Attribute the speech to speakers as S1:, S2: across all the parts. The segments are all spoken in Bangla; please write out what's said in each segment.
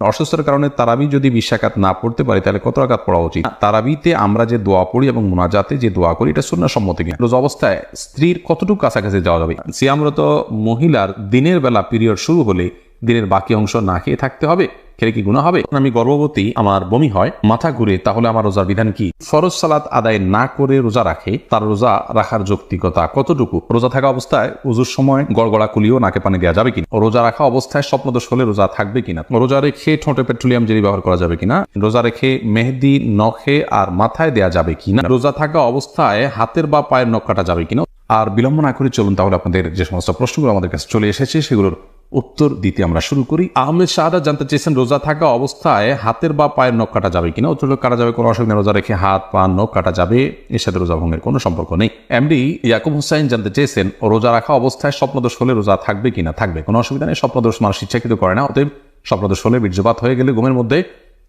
S1: অসুস্থতার কারণে তারাবি যদি বিশ্বাকাত না পড়তে পারি, তাহলে কত আঘাত পড়া উচিত? তারাবিতে আমরা যে দোয়া পড়ি এবং মোনাজাতে যে দোয়া করি, এটা শূন্য সম্মতি কিনা রোজ অবস্থায় স্ত্রীর কতটুকু কাছাকাছি যাওয়া যাবে? সিয়ামরত মহিলার দিনের বেলা পিরিয়ড শুরু হলে দিনের বাকি অংশ না খেয়ে থাকতে হবে? খেলে কি গুণা হবে? আমি গর্ভবতী, আমার বমি হয়, মাথা ঘুরে, তাহলে আমার রোজার বিধান কি? ফরজ সালাত আদায় না করে রোজা রাখে, তার রোজা রাখার যৌক্তিকতা কতটুকু? রোজা থাকা অবস্থায় উজুর সময় গড়গড়া কুলিও নাকে পানি দেওয়া যাবে কিনা? রোজা রাখা অবস্থায় স্বপ্নদোষ হলে রোজা থাকবে কিনা? রোজা রেখে ঠোঁটে পেট্রোলিয়াম জেলি ব্যবহার করা যাবে কিনা? রোজা রেখে মেহেদি, নখে আর মাথায় দেওয়া যাবে কিনা? রোজা থাকা অবস্থায় হাতের বা পায়ের নখ কাটা যাবে কিনা? আর বিলম্ব না করে চলুন তাহলে আপনাদের যে সমস্ত প্রশ্নগুলো আমাদের কাছে চলে এসেছে, সেগুলোর উত্তর দিতে আমরা শুরু করি। আহমেদ শাহাদা জানতে চেয়েছেন, রোজা থাকা অবস্থায় হাতের বা পায়ের নখ কাটা যাবে কিনা? উত্তর কাটা যাবে, কোনো অসুবিধা। রোজা রেখে হাত, পা, নখ কাটা যাবে। এর সাথে রোজা ভঙ্গের কোনো সম্পর্ক নেই। এমডি ইয়াকুব হুসাইন জানতে চেয়েছেন, রোজা রাখা অবস্থায় স্বপ্নদোষ হলে রোজা থাকবে কিনা? থাকবে, কোনো অসুবিধা নেই, স্বপ্নদোষ মানুষ ইচ্ছাকৃত করে না, অতএব স্বপ্নদোষ হলে বীর্যপাত হয়ে গেলে ঘুমের মধ্যে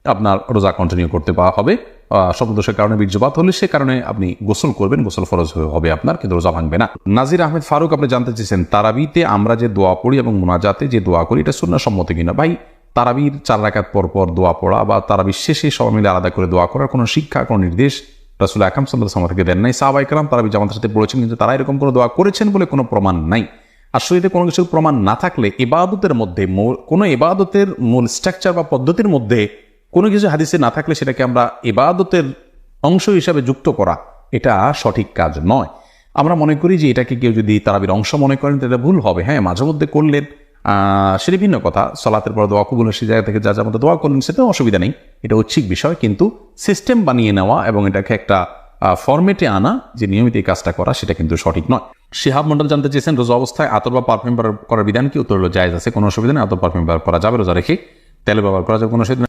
S1: আপনার রোজা কন্টিনিউ করতে পাওয়া হবে। স্বপ্নদোষের কারণে বীর্যপাত হলে সে কারণে আপনি গোসল করবেন, গোসল ফরজ হবে আপনার, কিন্তু রোজা ভাঙবে না। নাজির আহমেদ ফারুক, আপনি জানতে চেয়েছেন, তারাবিতে আমরা যে দোয়া পড়ি এবং মোনাজাতে যে দোয়া করি, এটা শূন্য সম্মতি কিনা? ভাই, তারাবির চার রাকাত পর পর দোয়া পড়া বা তারাবির শেষে সবাই মিলে আলাদা করে দোয়া করার কোনো শিক্ষা, কোনো নির্দেশ রাসুল আকাম সাল্লাহ সাল্লাম থেকে দেন নাই। সাহাবাই কালাম তারাবি জামাতের সাথে পড়েছেন, কিন্তু তারা এরকম কোনো দোয়া করেছেন বলে কোনো প্রমাণ নাই। আর শরীরে কোনো কিছুর প্রমাণ না থাকলে এবাদতের মধ্যে কোনো এবাদতের মূল স্ট্রাকচার বা পদ্ধতির মধ্যে কোনো কিছু হাদিসে না থাকলে সেটাকে আমরা ইবাদতের অংশ হিসাবে যুক্ত করা, এটা সঠিক কাজ নয়। আমরা মনে করি যে এটাকে কেউ যদি তারাবির অংশ মনে করেন, তাহলে ভুল হবে। হ্যাঁ মাঝে মধ্যে করলেন সেটা ভিন্ন কথা। সলাতের পর দোয়া কবুলের সেই জায়গা থেকে যা যা মতো দোয়া করলেন, সেটাও অসুবিধা নেই। এটা ঐচ্ছিক বিষয়, কিন্তু সিস্টেম বানিয়ে নেওয়া এবং এটাকে একটা ফরমেটে আনা, যে নিয়মিত এই কাজটা করা, সেটা কিন্তু সঠিক নয়। শিহাব মন্ডল জানতে চেয়েছেন, রোজা অবস্থায় আতর বা পারফিউম করার বিধান কি? উত্তর হলো, জায়েজ আছে, কোনো অসুবিধা নেই। আতর, পারফিউম ব্যবহার করা যাবে, রোজা রেখে তেল ব্যবহার করা যাবে, কোনো অসুবিধা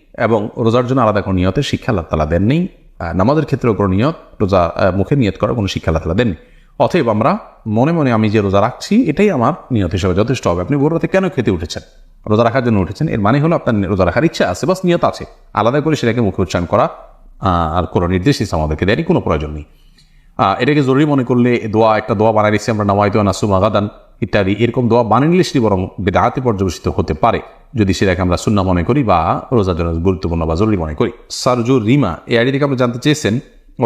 S1: এবং রোজার জন্য আলাদা কোনো নিয়তের শিক্ষা আল্লাহ তালা দেননি নামাজের ক্ষেত্রেও কোনো নিয়ত রোজা মুখে নিয়ত করার কোনো শিক্ষা আল্লাহ তালা দেননি। অতএব আমরা মনে মনে আমি যে রোজা রাখছি, এটাই আমার নিয়ত হিসেবে যথেষ্ট হবে। আপনি ভোর রাতে কেন খেতে উঠেছেন? রোজা রাখার জন্য উঠেছেন, এর মানে হলো আপনার রোজা রাখার ইচ্ছা আছে, বাস নিয়ত আছে। আলাদা করে সেটাকে মুখে উচ্চারণ করা আর কোনো নির্দেশ ইসলাম আমাদেরকে দেয়নি, কোনো প্রয়োজন নেই। এটাকে জরুরি মনে করলে দোয়া, একটা দোয়া বানাই দিচ্ছি আমরা নামাইতো নাসু মাগাদান ইত্যাদি, এরকম দোয়া বানিয়ে নিলে সেটি বরং বেদাহাতে পর্যবেসিত হতে পারে। যদি সেটাকে আমরা শূন্য মনে করি বা রোজার জন্য গুরুত্বপূর্ণ বা জরুরি মনে করি। সারজু রিমা, এই আইডি থেকে আপনি জানতে চেয়েছেন,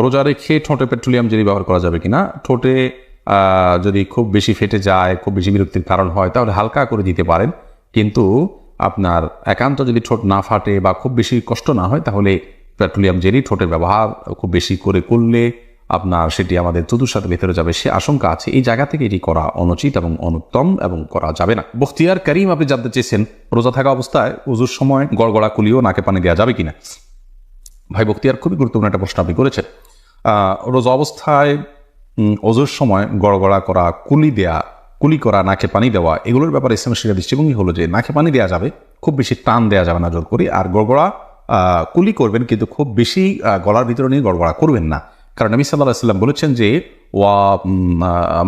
S1: রোজা রেখে ঠোঁটে পেট্রোলিয়াম জেলি ব্যবহার করা যাবে কিনা? ঠোঁটে যদি খুব বেশি ফেটে যায়, খুব বেশি বিরক্তির কারণ হয়, তাহলে হালকা করে দিতে পারেন। কিন্তু আপনার একান্ত যদি ঠোঁট না ফাটে বা খুব বেশি কষ্ট না হয়, তাহলে পেট্রোলিয়াম জেলি ঠোঁটের ব্যবহার খুব বেশি করে করলে আপনার সেটি আমাদের চতুর সাথে ভেতরে যাবে, সে আশঙ্কা আছে। এই জায়গা থেকে এটি করা অনুচিত এবং অনুত্তম এবং করা যাবে না। বখতিয়ার করিম, আপনি জানতে চেয়েছেন, রোজা থাকা অবস্থায় উজুর সময় গড়গড়া কুলিও নাকে পানি দেওয়া যাবে কিনা? ভাই, বখতিয়ার খুবই গুরুত্বপূর্ণ একটা প্রশ্ন আপনি করেছেন। রোজা অবস্থায় অজুর সময় গড়গড়া করা, কুলি দেয়া, কুলি করা, নাকে পানি দেওয়া, এগুলোর ব্যাপারে ইসলামের শিক্ষা দৃষ্টিভঙ্গি হলো যে নাকে পানি দেওয়া যাবে, খুব বেশি টান দেওয়া যাবে না জোর করে। আর গড়গড়া কুলি করবেন কিন্তু খুব বেশি গলার ভিতরে নিয়ে গড়গড়া করবেন না। কারণ নবী সাল্লাহ সাল্লাম বলেছেন যে, ওয়া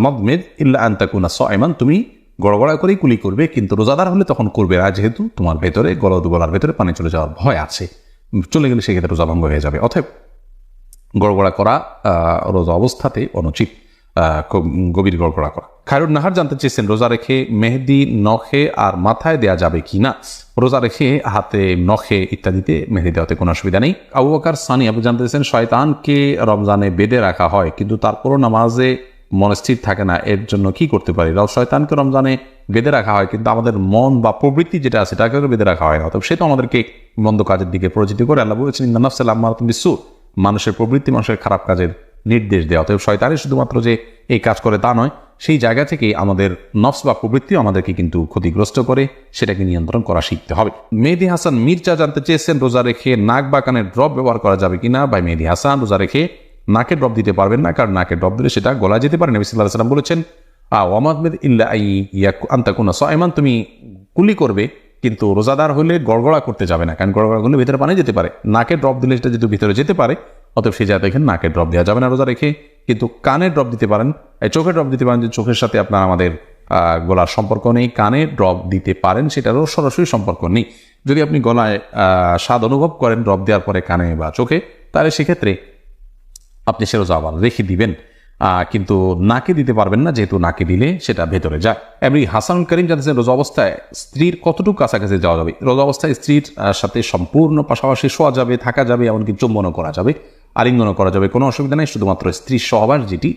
S1: মদমেদ ইল্লা আন্তাকুনা সয়মান তুমি গড়গড়া করেই কুলি করবে, কিন্তু রোজাদার হলে তখন করবে না, যেহেতু তোমার ভেতরে গলদ গলার ভেতরে পানি চলে যাওয়ার ভয় আছে। চলে গেলে সেক্ষেত্রে রোজা ভঙ্গ হয়ে যাবে। অতএব গড়গড়া করা রোজা অবস্থাতে অনুচিত। গভীর গড়গড়া করা। খায়রুল নাহার জানতে চেয়েছেন, রোজা রেখে মেহেদি, নখে আর মাথায় দেয়া যাবে কি না? রোজা রেখে হাতে নখে ইত্যাদিতে মেহেদি দেওয়াতে কোনো অসুবিধা নেই। আবু বকার সানি, আপনি জানতে চেয়েছেন, শয়তানকে রমজানে বেঁধে রাখা হয়, কিন্তু তারপরও নামাজে মন স্থির থাকে না, এর জন্য কি করতে পারি? শয়তানকে রমজানে বেঁধে রাখা হয়, কিন্তু আমাদের মন বা প্রবৃত্তি যেটা আছে, সেটাকে বেঁধে রাখা হয় না। সে তো আমাদেরকে মন্দ কাজের দিকে পরিচিত করে, আল্লাহ বলেছেন ইন্দানাফসাল আম্মার বিশ্বু মানুষের প্রবৃত্তি মানুষের খারাপ কাজের নির্দেশ দেওয়া অতএব শয়তানের শুধুমাত্র যে এই কাজ করে তা নয়, সেই জায়গা থেকে আমাদের নফস বা প্রবৃত্তিও আমাদেরকে কিন্তু ক্ষতিগ্রস্ত করে, সেটাকে নিয়ন্ত্রণ করা শিখতে হবে। মেহেদি হাসান মির্জা জানতে চেয়েছেন, রোজা রেখে নাক বা কানের ড্রপ ব্যবহার করা যাবে কিনা? ভাই মেহেদি হাসান, রোজা রেখে নাকে ড্রপ দিতে পারবেন না, কারণ নাকে ড্রপ দিলে সেটা গলা যেতে পারে। নবী সাল্লাহ সাল্লাম বলেছেন, আ ওয়ামাদ ইল্লা আই ইয়াকু আন্তাকুনা সাইমান তুমি কুলি করবে, কিন্তু রোজাদার হলে গড়গড়া করতে যাবে না, কারণ গড়গড়া করলে ভিতরে পানি যেতে পারে। নাকে ড্রপ দিলে সেটা যেহেতু ভিতরে যেতে পারে অতএব সেই জায়গায় এখানে নাকে ড্রপ দেওয়া যাবে না রোজা রেখে, কিন্তু কানে ড্রপ দিতে পারেন। এই চোখে ড্রপ দিতে পারেন যে চোখের সাথে আপনার আমাদের গলার সম্পর্ক নেই, কানে ড্রপ দিতে পারেন, সেটারও সরাসরি সম্পর্ক নেই। যদি আপনি গলায় স্বাদ অনুভব করেন ড্রপ দেওয়ার পরে কানে বা চোখে, তাহলে সেক্ষেত্রে আপনি সে রোজা আবার রেখে দিবেন। কিন্তু নাকে দিতে পারবেন না, যেহেতু নাকে দিলে সেটা ভেতরে যায়। এমনি হাসান করিম জানতেছেন রোজা অবস্থায় স্ত্রীর কতটুকু কাছাকাছি যাওয়া যাবে? রোজা অবস্থায় স্ত্রীর সাথে সম্পূর্ণ পাশাপাশি শোয়া যাবে, থাকা যাবে, এমনকি চুম্বনও করা যাবে। আলিঙ্গনও করা যাবে। কোনো অসুবিধা নেই শুধুমাত্র স্ত্রী সহবাস যেটি